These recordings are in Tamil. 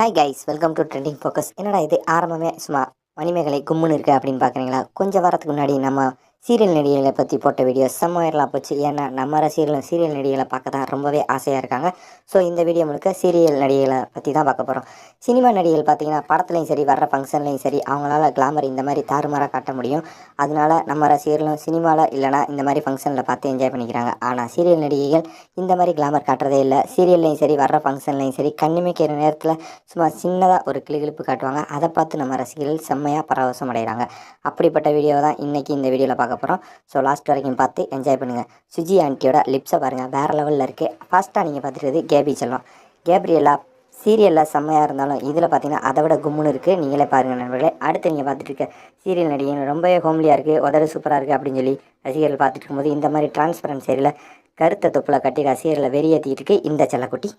Hi guys welcome to trending focus என்னடா இது ஆரம்பமே சும்மா மணிமேகலை கும்முன்னு இருக்கு அப்படின்னு பார்க்குறீங்களா? கொஞ்சம் வாரத்துக்கு முன்னாடி நம்ம சீரியல் நடிகைகளை பற்றி போட்ட வீடியோ செம்ம வைரலாக போச்சு. ஏன்னா நம்ம ரசிகர்களும் சீரியல் நடிகைகளை பார்க்க தான் ரொம்பவே ஆசையாக இருக்காங்க. ஸோ இந்த வீடியோ முழுக்க சீரியல் நடிகைகளை பற்றி தான் பார்க்க போகிறோம் சினிமா நடிகைகள் பார்த்தீங்கன்னா படத்துலையும் சரி வர்ற ஃபங்க்ஷன்லையும் சரி அவங்களால கிளாமர் இந்த மாதிரி தாறுமாறாக காட்ட முடியும். அதனால நம்ம ரசிகர்களும் சினிமாவில் இல்லைனா இந்த மாதிரி ஃபங்க்ஷனில் பார்த்து என்ஜாய் பண்ணிக்கிறாங்க. ஆனால் சீரியல் நடிகைகள் இந்த மாதிரி கிளாமர் காட்டுறதே இல்லை. சீரியல்லையும் சரி வர்ற ஃபங்க்ஷன்லையும் சரி கண்ணிமைக்கிற நேரத்தில் சும்மா சின்னதாக ஒரு கிளிகிழிப்பு காட்டுவாங்க. அதை பார்த்து நம்ம ரசிகர்கள் செம்மையாக பரவசம் அடைகிறாங்க. அப்படிப்பட்ட வீடியோ தான் இன்றைக்கி இந்த வீடியோவில் பார்க்க போகிறோம் ஸோ லாஸ்ட் வரைக்கும் பார்த்து என்ஜாய் பண்ணுங்கள் சுஜி ஆண்டியோட லிப்ஸை பாருங்கள் வேறு லெவலில் இருக்குது ஃபஸ்ட்டாக நீங்கள் பார்த்துருக்குது கேபி செல்லம் கேப்ரியலா சீரியலில் செம்மையாக இருந்தாலும் இதில் பார்த்தீங்கன்னா அதை விட கும்முன்னு இருக்குது நீங்களே பாருங்கள் நண்பர்களே. அடுத்து நீங்கள் பார்த்துட்டு இருக்க சீரியல் நடிகை ரொம்பவே ஹோம்லியாக இருக்குது உதடு சூப்பராக இருக்குது அப்படின்னு சொல்லி ரசிகர்கள் பார்த்துட்டு இருக்கும்போது இந்த மாதிரி டிரான்ஸ்பரன்ட் சீரியலில் கருத்தை தொப்பில் கட்டி ரசிகர்களை வெறியேற்றிட்டு இருக்கு இந்த செல்லக்குட்டி.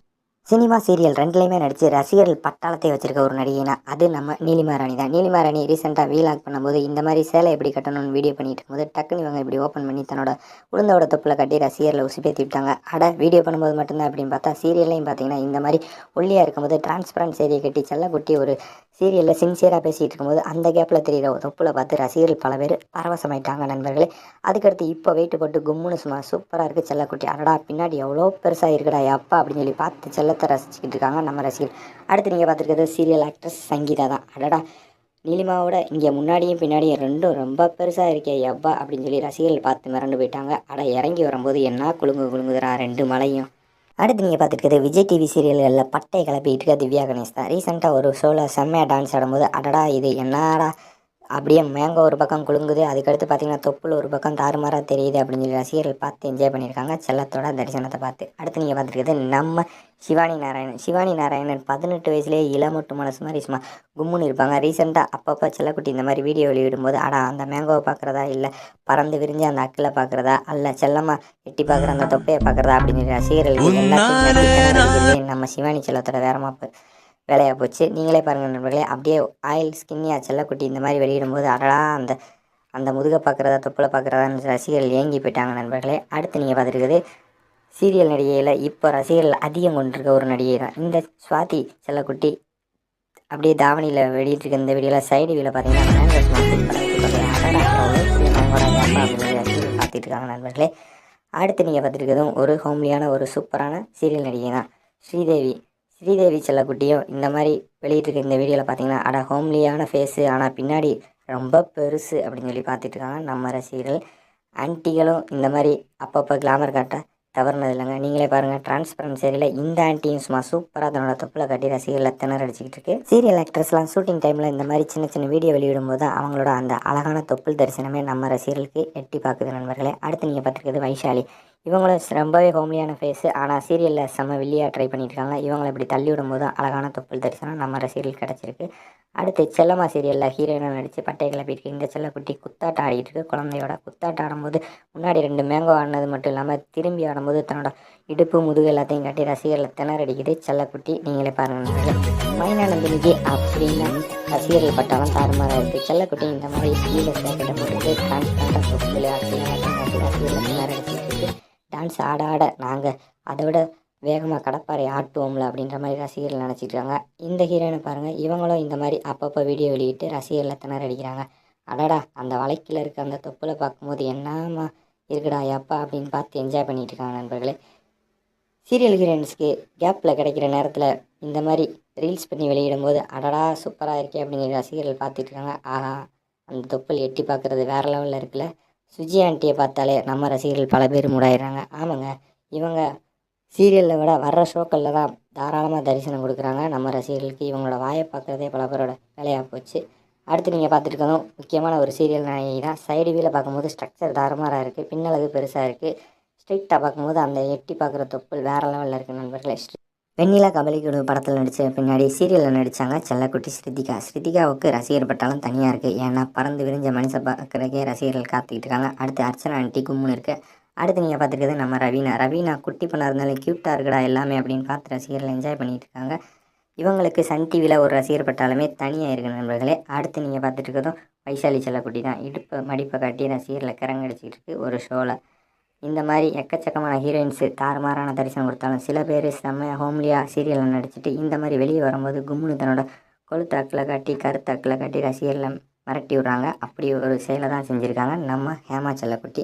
சினிமா சீரியல் ரெண்டுலேயுமே நடித்து ரசிகர்கள் பட்டாளத்தை வச்சிருக்க ஒரு நடிகைனா அது நம்ம நீலிமா ராணி தான். நீலிமா ராணி ரீசெண்டாக வீலாக் பண்ணும்போது இந்த மாதிரி சேலை எப்படி கட்டணும்னு வீடியோ பண்ணிட்டு இருக்கும்போது டக்குன்னு இவங்க இப்படி ஓப்பன் பண்ணி தன்னோட உளுந்தோட தொப்பில் கட்டி ரசிகர்களை உசுப்பேற்றி விட்டாங்க அட வீடியோ பண்ணும்போது மட்டும்தான் அப்படின்னு பார்த்தா சீரியல்லையும் பார்த்தீங்கன்னா இந்த மாதிரி ஒல்லியாக இருக்கும்போது டிரான்ஸ்பரண்ட் சேரியை கட்டி செல்லக்குட்டி ஒரு சீரியலில் சின்சியராக பேசிகிட்டு இருக்கும்போது அந்த கேப்பில் தெரியிற தொப்புல தொப்பில் பார்த்து ரசிகர்கள் பல பேர் பரவசமாயிட்டாங்க நண்பர்களே. அதுக்கடுத்து இப்போ வெயிட் போட்டு கும்முன்னு சும்மா சூப்பராக இருக்குது செல்லக்குட்டி. அடடா பின்னாடி எவ்வளோ பெருசாக இருக்குடா அப்பா அப்படின்னு சொல்லி பார்த்து செல்லத்தை ரசிச்சுக்கிட்டு இருக்காங்க நம்ம ரசிகர் அடுத்து நீங்கள் பார்த்துருக்கிறது சீரியல் ஆக்ட்ரஸ் சங்கீதா தான். அடடா நீலிமாவோட இங்கே முன்னாடியும் பின்னாடியும் ரெண்டும் ரொம்ப பெருசாக இருக்கே எவ்வா அப்படின்னு சொல்லி ரசிகர்கள் பார்த்து மிரண்டு போயிட்டாங்க. அட இறங்கி வரும்போது என்ன குலுங்கு குலுங்குதுடா ரெண்டு மலையும். அடுத்து நீங்கள் பார்த்துருக்குது விஜய் டிவி சீரியல்களில் பட்டை கிளப்பிட்டு இருக்க திவ்யா கணேஷ் தான். ரீசெண்டாக ஒரு ஷோவில் செம்மையாக டான்ஸ் ஆடும்போது அடடா இது என்னடா அப்படியே மேங்கோ ஒரு பக்கம் குலுங்குது அதுக்கடுத்து பார்த்தீங்கன்னா தொப்புள் ஒரு பக்கம் தாறுமாறாக தெரியுது அப்படின்னு சொல்லி ரசிகர்கள் பார்த்து என்ஜாய் பண்ணியிருக்காங்க. செல்லத்தோட தரிசனத்தை பார்த்து. அடுத்து நீங்கள் பார்த்துருக்குது நம்ம சிவானி நாராயணன் சிவானி நாராயணன் பதினெட்டு வயசுலேயே இளமொட்டு மனசு மாதிரி சும்மா கும்முன்னு இருப்பாங்க. ரீசெண்டாக அப்பப்போ செல்லக்குட்டி இந்த மாதிரி வீடியோ வெளியிடும்போது அடா அந்த மேங்கோவை பார்க்குறதா இல்லை? பறந்து விரிஞ்சு அந்த அக்கில் பார்க்குறதா அல்ல செல்லமாக எட்டி பார்க்குற அந்த தொப்பையை பார்க்குறதா அப்படின்னு எல்லாத்தையும் நம்ம சிவானி செல்லத்தோட வேறமாக வேலையாக போச்சு. நீங்களே பாருங்கள் நண்பர்களே அப்படியே ஆயில் ஸ்கின்னியாக செல்லக்குட்டி இந்த மாதிரி வெளியிடும்போது அடடா அந்த அந்த முதுகை பார்க்குறதா தொப்புளை பார்க்குறதான்னு ரசிகர்கள் ஏங்கி போயிட்டாங்க நண்பர்களே. அடுத்து நீங்கள் பார்த்துருக்குது சீரியல் நடிகையில் இப்போ ரசிகர்கள் அதிகம் கொண்டிருக்க ஒரு நடிகை தான். இந்த சுவாதி செல்லக்குட்டி அப்படியே தாவணியில் வெளியிட்டிருக்க இந்த வீடியோவில் சைடு வீடியோவில் பார்த்தீங்கன்னா பார்த்துட்டு இருக்காங்க நண்பர்களே. அடுத்து நீங்கள் பார்த்துருக்கிறதும் ஒரு ஹோம்லியான ஒரு சூப்பரான சீரியல் நடிகை தான். ஸ்ரீதேவி. ஸ்ரீதேவி செல்லக்குட்டியும் இந்த மாதிரி வெளியிட்டிருக்க இந்த வீடியோவில் பார்த்தீங்கன்னா அட ஹோம்லியான ஃபேஸு ஆனால் பின்னாடி ரொம்ப பெருசு அப்படின்னு சொல்லி பார்த்துட்டு இருக்காங்க நம்ம ரசிகர்கள். ஆன்ட்டிகளும் இந்த மாதிரி அப்பப்போ கிளாமர் காட்ட தவறுனது இல்லைங்க. நீங்களே பாருங்கள் டிரான்ஸ்பரன் சீரியலில் இந்த ஆண்டியும் சும்மா சூப்பராக தன்னோட தொப்பில் கட்டி ரசிகர்களை திணற அடிச்சுக்கிட்டு இருக்கு சீரியல் ஆக்ட்ரஸ்லாம் ஷூட்டிங் டைமில் இந்த மாதிரி சின்ன சின்ன வீடியோ வெளியிடும்போது போது அவங்களோட அந்த அழகான தொப்புள் தரிசனமே நம்ம ரசிகர்களுக்கு எட்டி பார்க்குது நண்பர்களே. அடுத்து நீங்கள் பார்த்துருக்கிறது வைஷாலி. இவங்களும் ரொம்பவே ஹோம்லியான ஃபேஸு ஆனால் சீரியலில் செம்ம வில்லியாக ட்ரை பண்ணியிருக்காங்க இவங்களை இப்படி தள்ளி விடும்போது அழகான தொப்புள் தரிசனம் நம்ம சீரியல் கிடச்சிருக்கு. அடுத்து செல்லம்மா சீரியலில் ஹீரோயினாக நடித்து பட்டை கிளப்பிட்டு இந்த செல்லக்குட்டி குத்தாட்டம் ஆடிட்டு இருக்கு குழந்தையோட குத்தாட்டம் ஆடும்போது முன்னாடி ரெண்டு மேங்கோ ஆடினது மட்டும் இல்லாமல் திரும்பி ஆடும்போது தன்னோட இடுப்பு முதுகு எல்லாத்தையும் கட்டி ரசிகர்களை திணறடிக்குது. செல்லக்குட்டி நீங்களே பாருங்கள் மைனானந்தினிக்கு அப்படின்னு ரசிகர்கள் பட்டாலும் தாறுமாறாக இருக்குது செல்லக்குட்டி இந்த மாதிரி கீழே சேக்கிட்ட போட்டு டிரான்ஸ்பரண்டாக ரசிகர்களை திணறடிச்சிட்டு இருக்கு. டான்ஸ் ஆட ஆட நாங்கள் அதை விட வேகமாக கடப்பாறை ஆட்டுவோம்ல அப்படின்ற மாதிரி ரசிகர்கள் நினச்சிட்டு இந்த ஹீரோயினை பாருங்கள் இவங்களும் இந்த மாதிரி அப்பப்போ வீடியோ வெளியிட்டு ரசிகர்களை திணற அடிக்கிறாங்க அடடா அந்த வழக்கில் இருக்க அந்த தொப்பில் பார்க்கும்போது என்னம்மா இருக்குடா எப்பா அப்படின்னு பார்த்து என்ஜாய் பண்ணிகிட்ருக்காங்க இருக்காங்க நண்பர்களே. சீரியல் ஹீரோயின்ஸ்க்கு கேப்பில் கிடைக்கிற நேரத்தில் இந்த மாதிரி ரீல்ஸ் பண்ணி வெளியிடும்போது அடடா சூப்பராக இருக்கே அப்படின்னு ரசிகர்கள் பார்த்துட்டு இருக்காங்க. ஆஹா அந்த தொப்பில் எட்டி பார்க்குறது வேறு லெவலில் இருக்குல்ல. சுஜி ஆண்டியை பார்த்தாலே நம்ம ரசிகர்கள் பல பேர் மூடாயிடுறாங்க. ஆமாங்க. இவங்க சீரியலில் விட வர்ற ஷோக்களில் தான் தாராளமாக தரிசனம் கொடுக்குறாங்க. நம்ம ரசிகர்களுக்கு இவங்களோட வாயை பார்க்குறதே பல பேரோட வேலையாக போச்சு. அடுத்து நீங்கள் பார்த்துருக்கதும் முக்கியமான ஒரு சீரியல் நாயகி தான். சைடு வியூவில் பார்க்கும்போது ஸ்ட்ரக்சர் தாரமாராக இருக்குது பின்னளவு பெருசாக இருக்குது ஸ்ட்ரைட்டாக பார்க்கும்போது அந்த எட்டி பார்க்குற தொப்புள் வேறு லெவலில் இருக்குது நண்பர்களே. வெண்ணிலா கபலிக்குடு படத்தில் நடித்த பின்னாடி சீரியலில் நடித்தாங்க செல்லக்குட்டி ஸ்ருதிகா. ஸ்ருதிகாவுக்கு ரசிகர் பட்டாலும் தனியாக இருக்குது ஏன்னா பறந்து விரிஞ்ச மனுஷ பார்க்குறக்கே ரசிகர்கள் காத்துக்கிட்டு இருக்காங்க. அடுத்து அர்ச்சனா ஆண்டி கும்முன்னு இருக்குது அடுத்து நீங்கள் பார்த்துருக்கிறது நம்ம ரவீனா. ரவீனா குட்டி பண்ணா இருந்தாலும் க்யூட்டாக இருக்குடா எல்லாமே அப்படின்னு பார்த்து ரசிகர்கள் என்ஜாய் பண்ணிகிட்டு இருக்காங்க. இவங்களுக்கு சன் டிவியில் ஒரு ரசிகர் பட்டாலுமே தனியாக இருக்கு நண்பர்களே. அடுத்து நீங்கள் பார்த்துட்டு இருக்கிறதும் வைசாலி செல்லக்குட்டி தான். இடுப்பை மடிப்பை காட்டி ரசிகரில் கிறங்கடிச்சிட்டு இருக்கு ஒரு ஷோவில் இந்த மாதிரி எக்கச்சக்கமான ஹீரோயின்ஸு தாறுமாறான தரிசனம் கொடுத்தாலும் சில பேர் செம்மையாக ஹோம்லியாக சீரியலில் நடிச்சிட்டு இந்த மாதிரி வெளியே வரும்போது கும்முனு தன்னோட கொழுத்தாக்கில் காட்டி கருத்தாக்கில் காட்டி ரசிகர்களை மிரட்டி விட்றாங்க. அப்படி ஒரு செயலை தான் செஞ்சுருக்காங்க நம்ம ஹேமா செல்லக்குட்டி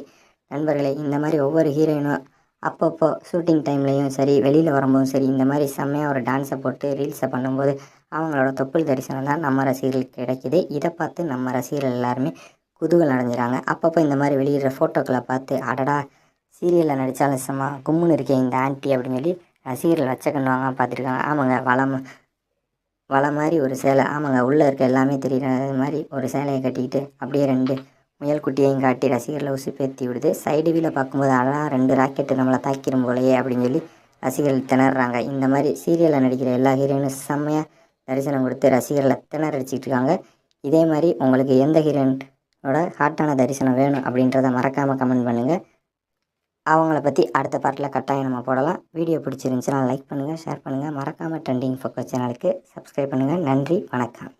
நண்பர்களே. இந்த மாதிரி ஒவ்வொரு ஹீரோயினும் அப்பப்போ ஷூட்டிங் டைம்லேயும் சரி வெளியில் வரும்போதும் சரி இந்த மாதிரி செம்மையாக ஒரு டான்ஸை போட்டு ரீல்ஸை பண்ணும்போது அவங்களோட தொப்புள் தரிசனம் தான் நம்ம ரசிகர்களுக்கு கிடைக்கிது. இதை பார்த்து நம்ம ரசிகர்கள் எல்லாருமே குதுகல் அடைஞ்சிறாங்க அப்பப்போ இந்த மாதிரி வெளியிடுற ஃபோட்டோக்களை பார்த்து அடடா சீரியலில் நடித்தாலும் சும்மா கும்முன்னு இருக்கே இந்த ஆண்டி அப்படின்னு சொல்லி ரசிகர்கள் வச்சக்கண்ணுவாங்க பார்த்துருக்காங்க. ஆமாங்க வளம் வலை மாதிரி ஒரு சேலை. ஆமாங்க உள்ளே இருக்க எல்லாமே தெரியுற மாதிரி ஒரு சேலையை கட்டிக்கிட்டு அப்படியே ரெண்டு முயல் குட்டியையும் காட்டி ரசிகர்களை உசுப்பேற்றி விடுது. சைடு வீல பார்க்கும்போது அழகாக ரெண்டு ராக்கெட்டு நம்மளை தாக்கிடும் போலையே அப்படின்னு சொல்லி ரசிகர்கள் திணறாங்க. இந்த மாதிரி சீரியலில் நடிக்கிற எல்லா ஹீரோயினும் செம்மையாக தரிசனம் கொடுத்து ரசிகர்களை திணறடிச்சிட்டு இருக்காங்க. இதே மாதிரி உங்களுக்கு எந்த ஹீரோயினோட ஹாட்டான தரிசனம் வேணும் அப்படின்றத மறக்காமல் கமெண்ட் பண்ணுங்கள் அவங்கள பற்றி அடுத்த பாட்டில் கட்டாயம் நம்ம போடலாம். வீடியோ பிடிச்சிருந்துச்சுன்னா லைக் பண்ணுங்கள் ஷேர் பண்ணுங்கள் மறக்காமல் ட்ரெண்டிங் ஃபோக்கஸ் சேனலுக்கு சப்ஸ்கிரைப் பண்ணுங்கள் நன்றி வணக்கம்.